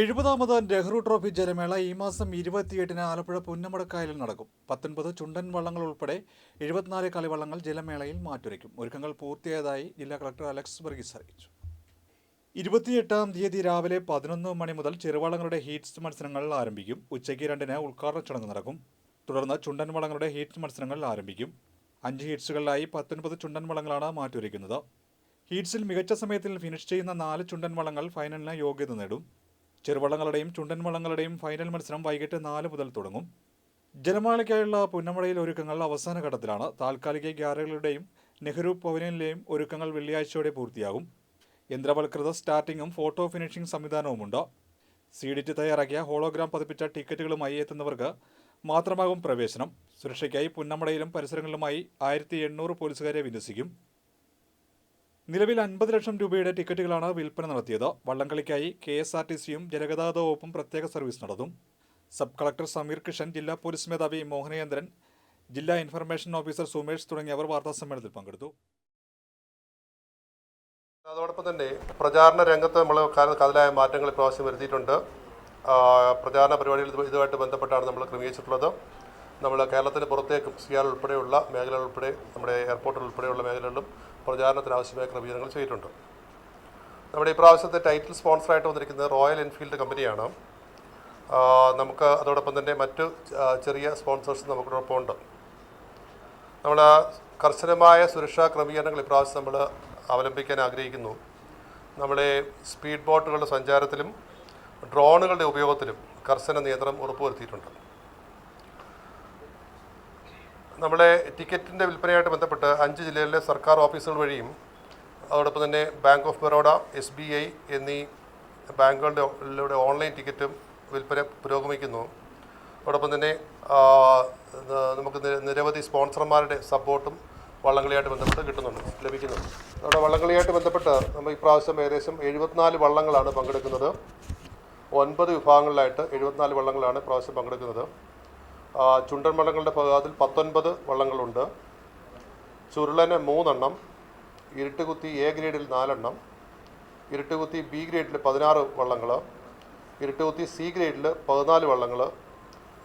എഴുപതാമത് Nehru trophy ജലമേള ഈ മാസം ഇരുപത്തിയെട്ടിന് ആലപ്പുഴ പുന്നമടക്കായലിൽ നടക്കും. പത്തൊൻപത് ചുണ്ടൻ വള്ളങ്ങൾ ഉൾപ്പെടെ എഴുപത്തിനാല് കളിവള്ളങ്ങൾ ജലമേളയിൽ മാറ്റുരയ്ക്കും. ഒരുക്കങ്ങൾ പൂർത്തിയായതായി ജില്ലാ കളക്ടർ അലക്സ് വർഗീസ് അറിയിച്ചു. ഇരുപത്തിയെട്ടാം തീയതി രാവിലെ പതിനൊന്ന് മണി മുതൽ ചെറുവള്ളങ്ങളുടെ ഹീറ്റ്സ് മത്സരങ്ങൾ ആരംഭിക്കും. ഉച്ചയ്ക്ക് രണ്ടിന് ഉദ്ഘാടന ചടങ്ങ് നടക്കും. തുടർന്ന് ചുണ്ടൻ വള്ളങ്ങളുടെ ഹീറ്റ്സ് മത്സരങ്ങൾ ആരംഭിക്കും. അഞ്ച് ഹീറ്റ്സുകളിലായി പത്തൊൻപത് ചുണ്ടൻ വള്ളങ്ങളാണ് മാറ്റുരയ്ക്കുന്നത്. ഹീറ്റ്സിൽ മികച്ച സമയത്തിൽ ഫിനിഷ് ചെയ്യുന്ന നാല് ചുണ്ടൻ വള്ളങ്ങൾ ഫൈനലിന് യോഗ്യത നേടും. ചെറുവള്ളങ്ങളുടെയും ചുണ്ടൻ വള്ളങ്ങളുടെയും ഫൈനൽ മത്സരം വൈകിട്ട് നാല് മുതൽ തുടങ്ങും. ജലമാലയ്ക്കായുള്ള പുന്നമഴയിൽ ഒരുക്കങ്ങൾ അവസാന ഘട്ടത്തിലാണ്. താൽക്കാലിക ഗ്യാലറികളുടെയും നെഹ്റു പവനിലെയും ഒരുക്കങ്ങൾ വെള്ളിയാഴ്ചയോടെ പൂർത്തിയാകും. യന്ത്രവൽകൃത സ്റ്റാർട്ടിങ്ങും ഫോട്ടോ ഫിനിഷിംഗ് സംവിധാനവുമുണ്ട്. സീഡിറ്റ് തയ്യാറാക്കിയ ഹോളോഗ്രാം പതിപ്പിച്ച ടിക്കറ്റുകളുമായി എത്തുന്നവർക്ക് മാത്രമാകും പ്രവേശനം. സുരക്ഷയ്ക്കായി പുന്നമടയിലും പരിസരങ്ങളിലുമായി ആയിരത്തി എണ്ണൂറ് പോലീസുകാരെ വിന്യസിക്കും. നിലവിൽ അൻപത് ലക്ഷം രൂപയുടെ ടിക്കറ്റുകളാണ് വിൽപ്പന നടത്തിയത്. വള്ളംകളിക്കായി കെ എസ് ആർ ടി സിയും ജലഗതാഗത വകുപ്പും പ്രത്യേക സർവീസ് നടത്തും. സബ് കളക്ടർ സമീർ കൃഷ്ണൻ ജില്ലാ പോലീസ് മേധാവി മോഹനേന്ദ്രൻ ജില്ലാ ഇൻഫർമേഷൻ ഓഫീസർ സുമേഷ് തുടങ്ങിയവർ വാർത്താ സമ്മേളനത്തിൽ പങ്കെടുത്തു. അതോടൊപ്പം തന്നെ പ്രചാരണ രംഗത്ത് നമ്മൾ കതിലായ മാറ്റങ്ങൾ ഇപ്രാവശ്യം വരുത്തിയിട്ടുണ്ട്. പ്രചാരണ പരിപാടികൾ ഇത് ഇതുമായിട്ട് ബന്ധപ്പെട്ടാണ് നമ്മൾ ക്രമീകരിച്ചിട്ടുള്ളത്. നമ്മൾ കേരളത്തിന് പുറത്തേക്കും സിയാൽ ഉൾപ്പെടെയുള്ള മേഖലകൾ ഉൾപ്പെടെ നമ്മുടെ എയർപോർട്ടുകൾ ഉൾപ്പെടെയുള്ള മേഖലകളിലും പ്രചാരണത്തിന് ആവശ്യമായ ക്രമീകരണങ്ങൾ ചെയ്തിട്ടുണ്ട്. നമ്മുടെ ഇപ്രാവശ്യത്തെ ടൈറ്റിൽ സ്പോൺസറായിട്ട് വന്നിരിക്കുന്നത് റോയൽ എൻഫീൽഡ് കമ്പനിയാണ്. നമുക്ക് അതോടൊപ്പം തന്നെ മറ്റു ചെറിയ സ്പോൺസേഴ്സ് നമുക്കോടൊപ്പം ഉണ്ട്. നമ്മൾ കർശനമായ സുരക്ഷാ ക്രമീകരണങ്ങൾ ഇപ്രാവശ്യം നമ്മൾ അവലംബിക്കാൻ ആഗ്രഹിക്കുന്നു. നമ്മുടെ സ്പീഡ് ബോട്ടുകളുടെ സഞ്ചാരത്തിലും ഡ്രോണുകളുടെ ഉപയോഗത്തിലും കർശന നിയന്ത്രണം ഉറപ്പുവരുത്തിയിട്ടുണ്ട്. നമ്മളെ ടിക്കറ്റിന്റെ വിൽപ്പനയായിട്ട് ബന്ധപ്പെട്ട് അഞ്ച് ജില്ലകളിലെ സർക്കാർ ഓഫീസുകൾ വഴിയും അതോടൊപ്പം തന്നെ bank of Baroda S B I എന്നീ ബാങ്കുകളുടെ ഓൺലൈൻ ടിക്കറ്റും വിൽപ്പന പുരോഗമിക്കുന്നു. അതോടൊപ്പം തന്നെ നമുക്ക് നിരവധി സ്പോൺസർമാരുടെ സപ്പോർട്ടും വള്ളംകളിയായിട്ട് ബന്ധപ്പെട്ട് കിട്ടുന്നുണ്ട് ലഭിക്കുന്നുണ്ട്. നമ്മുടെ വള്ളംകളിയായിട്ട് ബന്ധപ്പെട്ട് നമ്മൾ ഇപ്രാവശ്യം ഏകദേശം എഴുപത്തിനാല് വള്ളങ്ങളാണ് പങ്കെടുക്കുന്നത്. ഒൻപത് വിഭാഗങ്ങളിലായിട്ട് എഴുപത്തിനാല് വള്ളങ്ങളാണ് ഇപ്രാവശ്യം പങ്കെടുക്കുന്നത്. ചുണ്ടൻ വള്ളങ്ങളുടെ ഭാഗത്തിൽ പത്തൊൻപത് വള്ളങ്ങളുണ്ട്. ചുരുളന് മൂന്നെണ്ണം. ഇരുട്ടുകുത്തി എ ഗ്രേഡിൽ നാലെണ്ണം. ഇരുട്ടുകുത്തി ബി ഗ്രേഡിൽ പതിനാറ് വള്ളങ്ങൾ ഇരുട്ടുകുത്തി സി ഗ്രേഡിൽ പതിനാല് വള്ളങ്ങൾ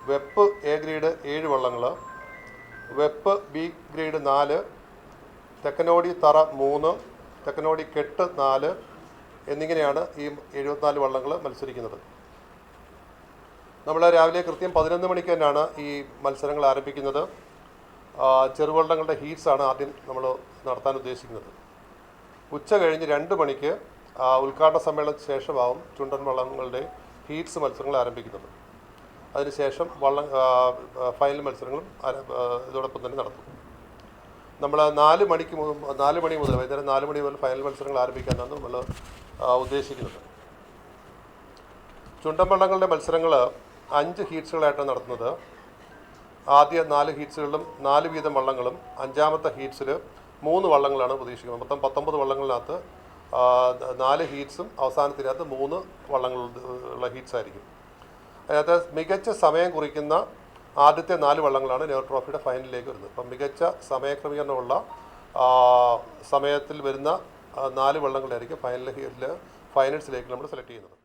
വെപ്പ് എ ഗ്രേഡ് ഏഴ് വള്ളങ്ങൾ വെപ്പ് ബി ഗ്രേഡ് നാല്. തെക്കനോടി തറ മൂന്ന്. തെക്കനോടി കെട്ട് നാല്. എന്നിങ്ങനെയാണ് ഈ എഴുപത്തിനാല് വള്ളങ്ങൾ മത്സരിക്കുന്നത്. നമ്മൾ രാവിലെ കൃത്യം പതിനൊന്ന് മണിക്ക് തന്നെയാണ് ഈ മത്സരങ്ങൾ ആരംഭിക്കുന്നത്. ചെറുവള്ളങ്ങളുടെ ഹീറ്റ്സാണ് ആദ്യം നമ്മൾ നടത്താൻ ഉദ്ദേശിക്കുന്നത്. ഉച്ച കഴിഞ്ഞ് രണ്ട് മണിക്ക് ഉദ്ഘാടന സമ്മേളനത്തിന് ശേഷമാവും ചുണ്ടൻ വള്ളങ്ങളുടെ ഹീറ്റ്സ് മത്സരങ്ങൾ ആരംഭിക്കുന്നത്. അതിനുശേഷം വള്ളം ഫൈനൽ മത്സരങ്ങളും ഇതോടൊപ്പം തന്നെ നടത്തും. നമ്മൾ നാല് മണിക്ക് നാല് മണി മുതൽ വൈകുന്നേരം നാല് മണി മുതൽ ഫൈനൽ മത്സരങ്ങൾ ആരംഭിക്കാനാണ് നമ്മൾ ഉദ്ദേശിക്കുന്നത്. ചുണ്ടൻ വള്ളങ്ങളുടെ മത്സരങ്ങൾ അഞ്ച് ഹീറ്റ്സുകളായിട്ടാണ് നടത്തുന്നത്. ആദ്യ നാല് ഹീറ്റ്സുകളിലും നാല് വീതം വള്ളങ്ങളും അഞ്ചാമത്തെ ഹീറ്റ്സിൽ മൂന്ന് വള്ളങ്ങളാണ് പ്രതീക്ഷിക്കുന്നത്. മൊത്തം പത്തൊമ്പത് വള്ളങ്ങളിനകത്ത് നാല് ഹീറ്റ്സും അവസാനത്തിനകത്ത് മൂന്ന് വള്ളങ്ങൾ ഉള്ള ഹീറ്റ്സ് ആയിരിക്കും അതിനകത്ത് മികച്ച സമയം കുറിക്കുന്ന ആദ്യത്തെ നാല് വള്ളങ്ങളാണ് നെഹ്റു ട്രോഫിയുടെ ഫൈനലിലേക്ക് വരുന്നത്. അപ്പം മികച്ച സമയക്രമീകരണമുള്ള സമയത്തിൽ വരുന്ന നാല് വള്ളങ്ങളായിരിക്കും ഫൈനൽ ഫൈനൽസിലേക്ക് നമ്മൾ സെലക്ട് ചെയ്യുന്നത്.